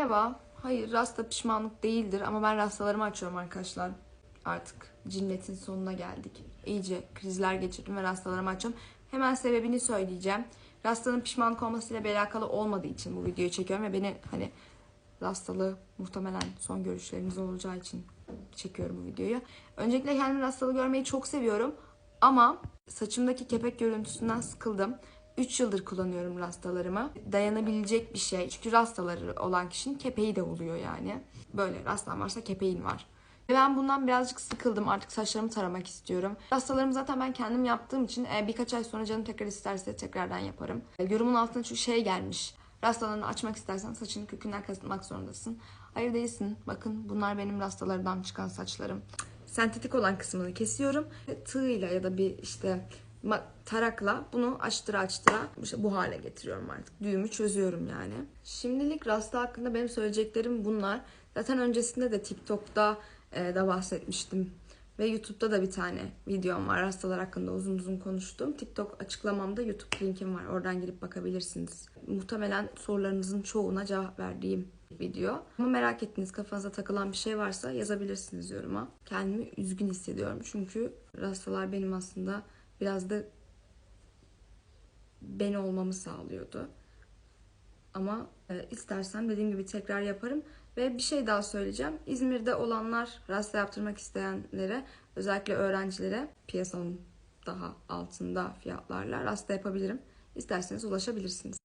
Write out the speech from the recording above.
Merhaba. Hayır rasta pişmanlık değildir ama ben rastalarımı açıyorum arkadaşlar. Artık cinnetin sonuna geldik. İyice krizler geçirdim ve rastalarımı açıyorum. Hemen sebebini söyleyeceğim. Rastanın pişmanlık olmasıyla bir alakalı olmadığı için bu videoyu çekiyorum ve beni hani rastalığı muhtemelen son görüşleriniz olacağı için çekiyorum bu videoyu. Öncelikle kendimi rastalı görmeyi çok seviyorum ama saçımdaki kepek görüntüsünden sıkıldım. 3 yıldır kullanıyorum rastalarımı. Dayanabilecek bir şey. Çünkü rastaları olan kişinin kepeği de oluyor yani. Böyle rastan varsa kepeğin var. Ve ben bundan birazcık sıkıldım. Artık saçlarımı taramak istiyorum. Rastalarımı zaten ben kendim yaptığım için e, birkaç ay sonra canım tekrar isterse tekrardan yaparım. E, Yorumun altına şu şey gelmiş. Rastalarını açmak istersen saçını kökünden kazıtmak zorundasın. Hayır değilsin. Bakın bunlar benim rastalardan çıkan saçlarım. Sentetik olan kısmını kesiyorum. Tığıyla ya da bir işte tarakla bunu açtıra açtıra işte bu hale getiriyorum artık. Düğümü çözüyorum yani. Şimdilik rasta hakkında benim söyleyeceklerim bunlar. Zaten öncesinde de TikTok'ta e, da bahsetmiştim. Ve YouTube'da da bir tane videom var. Rastalar hakkında uzun uzun konuştum. TikTok açıklamamda YouTube linkim var. Oradan girip bakabilirsiniz. Muhtemelen sorularınızın çoğuna cevap verdiğim video. Ama merak ettiğiniz kafanıza takılan bir şey varsa yazabilirsiniz yoruma. Kendimi üzgün hissediyorum. Çünkü rastalar benim aslında biraz da ben olmamı sağlıyordu. Ama e, istersem dediğim gibi tekrar yaparım. Ve bir şey daha söyleyeceğim. İzmir'de olanlar, rasta yaptırmak isteyenlere, özellikle öğrencilere piyasanın daha altında fiyatlarla rasta yapabilirim. İsterseniz ulaşabilirsiniz.